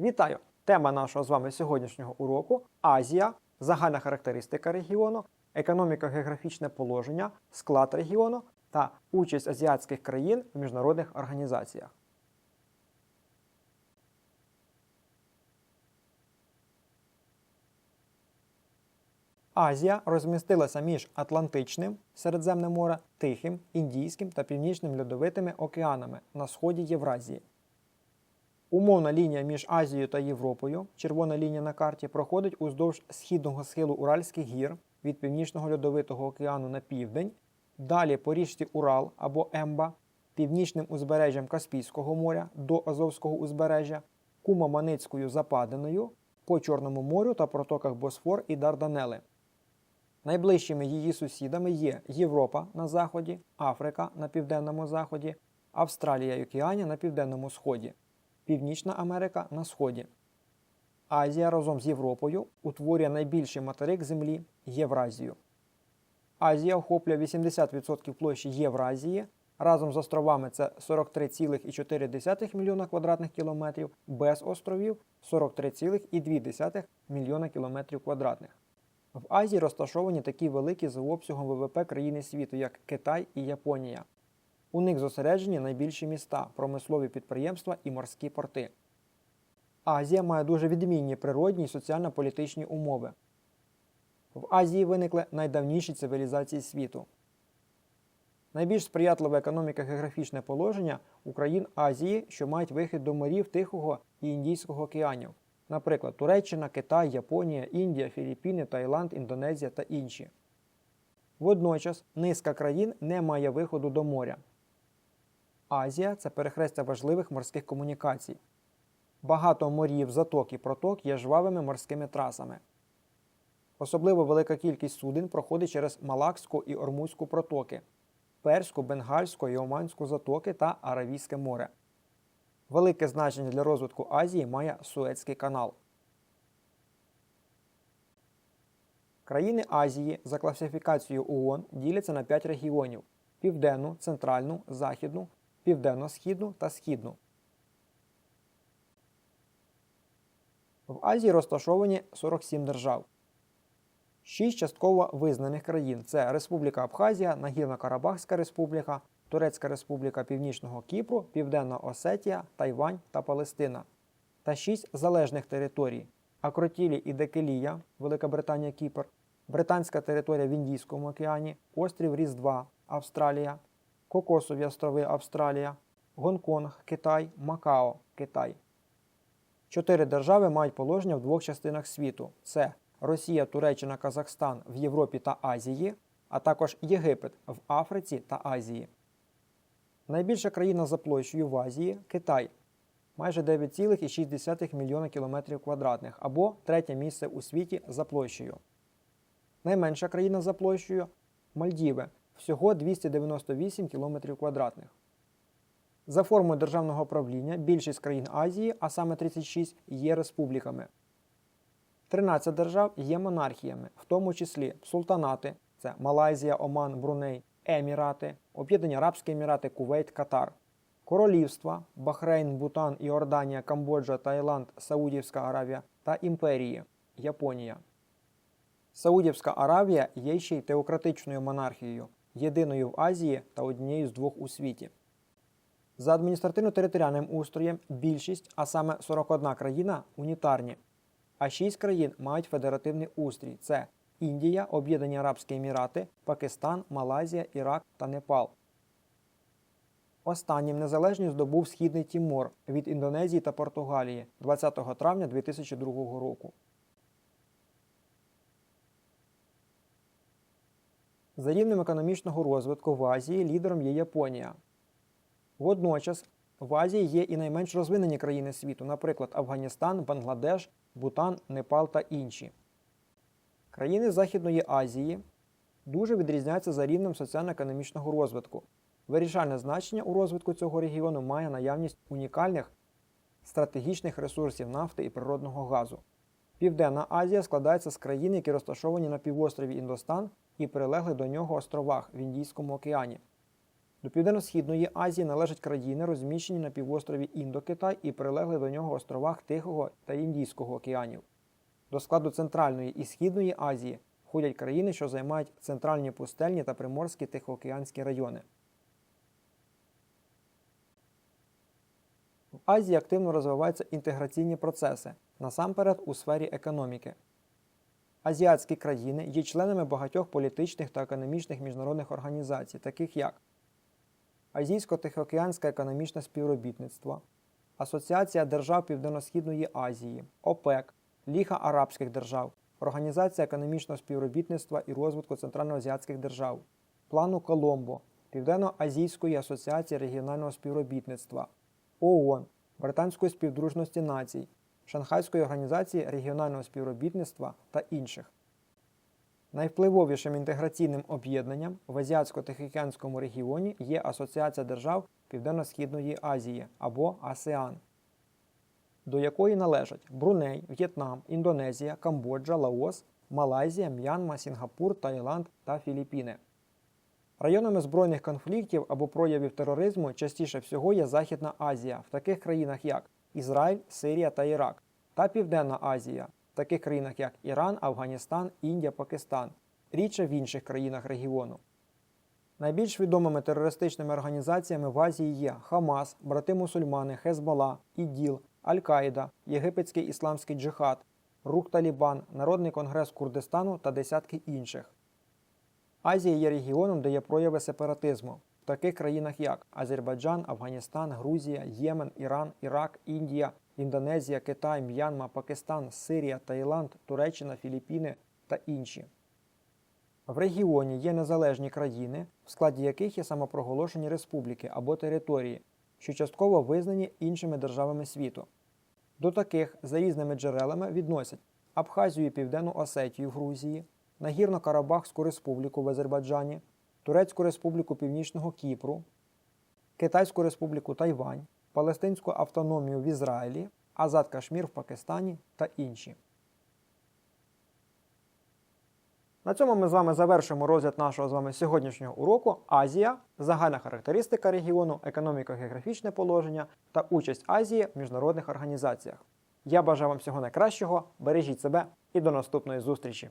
Вітаю! Тема нашого з вами сьогоднішнього уроку Азія, загальна характеристика регіону, економіко-географічне положення, склад регіону та участь азіатських країн в міжнародних організаціях. Азія розмістилася між Атлантичним, Середземне море, Тихим, Індійським та Північним льодовитими океанами на сході Євразії. Умовна лінія між Азією та Європою, червона лінія на карті, проходить уздовж східного схилу Уральських гір від Північного льодовитого океану на південь, далі по річці Урал або Емба, північним узбережжям Каспійського моря до Азовського узбережжя, Кума-Маницькою западиною, по Чорному морю та протоках Босфор і Дарданели. Найближчими її сусідами є Європа на заході, Африка на південному заході, Австралія і Океанія на південному сході, Північна Америка на сході. Азія разом з Європою утворює найбільший материк Землі Євразію. Азія охоплює 80% площі Євразії. Разом з островами це 43,4 мільйона квадратних кілометрів, без островів 43,2 мільйона кілометрів квадратних. В Азії розташовані такі великі за обсягом ВВП країни світу, як Китай і Японія. У них зосереджені найбільші міста, промислові підприємства і морські порти. Азія має дуже відмінні природні і соціально-політичні умови. В Азії виникли найдавніші цивілізації світу. Найбільш сприятливе економіко-географічне положення у країн Азії, що мають вихід до морів Тихого і Індійського океанів, наприклад, Туреччина, Китай, Японія, Індія, Філіппіни, Таїланд, Індонезія та інші. Водночас низка країн не має виходу до моря. Азія це перехрестя важливих морських комунікацій. Багато морів, заток і проток є жвавими морськими трасами. Особливо велика кількість суден проходить через Малакську і Ормузьку протоки, Перську, Бенгальську і Оманську затоки та Аравійське море. Велике значення для розвитку Азії має Суецький канал. Країни Азії за класифікацією ООН діляться на 5 регіонів: Південну, Центральну, Західну, Південно-Східну та Східну. В Азії розташовані 47 держав. Шість частково визнаних країн це Республіка Абхазія, Нагірно-Карабахська Республіка, Турецька Республіка Північного Кіпру, Південна Осетія, Тайвань та Палестина. Та шість залежних територій Акротілі і Декелія, Велика Британія Кіпр, Британська територія в Індійському океані, острів Різдва, Австралія, Кокосові острови Австралія, Гонконг, Китай, Макао, Китай. Чотири держави мають положення в двох частинах світу: це Росія, Туреччина, Казахстан в Європі та Азії, а також Єгипет в Африці та Азії. Найбільша країна за площею в Азії Китай майже 9,6 мільйона кілометрів квадратних або третє місце у світі за площею. Найменша країна за площею Мальдіви всього 298 кілометрів квадратних. За формою державного правління більшість країн Азії, а саме 36, є республіками. 13 держав є монархіями, в тому числі султанати це Малайзія, Оман, Бруней, Емірати, Об'єднані Арабські Емірати, Кувейт, Катар, Королівства Бахрейн, Бутан, Іорданія, Камбоджа, Таїланд, Саудівська Аравія та імперії Японія. Саудівська Аравія є ще й теократичною монархією, єдиною в Азії та однією з двох у світі. За адміністративно-територіальним устроєм більшість, а саме 41 країна, унітарні, а 6 країн мають федеративний устрій це Індія, Об'єднані Арабські Емірати, Пакистан, Малайзія, Ірак та Непал. Останнім незалежність здобув Східний Тімор від Індонезії та Португалії 20 травня 2002 року. За рівнем економічного розвитку в Азії лідером є Японія. Водночас в Азії є і найменш розвинені країни світу, наприклад, Афганістан, Бангладеш, Бутан, Непал та інші. Країни Західної Азії дуже відрізняються за рівнем соціально-економічного розвитку. Вирішальне значення у розвитку цього регіону має наявність унікальних стратегічних ресурсів нафти і природного газу. Південна Азія складається з країн, які розташовані на півострові Індостан і прилегли до нього островах в Індійському океані. До Південно-Східної Азії належать країни, розміщені на півострові Індокитай і прилегли до нього островах Тихого та Індійського океанів. До складу Центральної і Східної Азії входять країни, що займають центральні пустельні та приморські тихоокеанські райони. В Азії активно розвиваються інтеграційні процеси, насамперед у сфері економіки. Азіатські країни є членами багатьох політичних та економічних міжнародних організацій, таких як Азійсько-Тихоокеанське економічне співробітництво, Асоціація держав Південно-Східної Азії, ОПЕК, Ліга Арабських держав, Організація економічного співробітництва і розвитку Центральноазіатських держав, Плану Коломбо, Південно-Азійської асоціації регіонального співробітництва, ООН, Британської співдружності націй, Шанхайської організації регіонального співробітництва та інших. Найвпливовішим інтеграційним об'єднанням в Азіатсько-Тихоокеанському регіоні є Асоціація держав Південно-Східної Азії або АСЕАН, до якої належать Бруней, В'єтнам, Індонезія, Камбоджа, Лаос, Малайзія, М'янма, Сінгапур, Таїланд та Філіппіни. Районами збройних конфліктів або проявів тероризму частіше всього є Західна Азія, в таких країнах як Ізраїль, Сирія та Ірак, та Південна Азія, в таких країнах як Іран, Афганістан, Індія, Пакистан, рідше в інших країнах регіону. Найбільш відомими терористичними організаціями в Азії є Хамас, брати мусульмани, Хезбола, ІДІЛ, Аль-Каїда, Єгипетський ісламський джихад, Рух Талібан, Народний конгрес Курдистану та десятки інших. Азія є регіоном, де є прояви сепаратизму, таких країнах як Азербайджан, Афганістан, Грузія, Ємен, Іран, Ірак, Індія, Індонезія, Китай, М'янма, Пакистан, Сирія, Таїланд, Туреччина, Філіппіни та інші. В регіоні є незалежні країни, в складі яких є самопроголошені республіки або території, що частково визнані іншими державами світу. До таких за різними джерелами відносять Абхазію і Південну Осетію в Грузії, Нагірно-Карабахську республіку в Азербайджані, Турецьку республіку Північного Кіпру, Китайську республіку Тайвань, Палестинську автономію в Ізраїлі, Азад Кашмір в Пакистані та інші. На цьому ми з вами завершуємо розгляд нашого з вами сьогоднішнього уроку Азія, загальна характеристика регіону, економіко-географічне положення та участь Азії в міжнародних організаціях. Я бажаю вам всього найкращого, бережіть себе і до наступної зустрічі!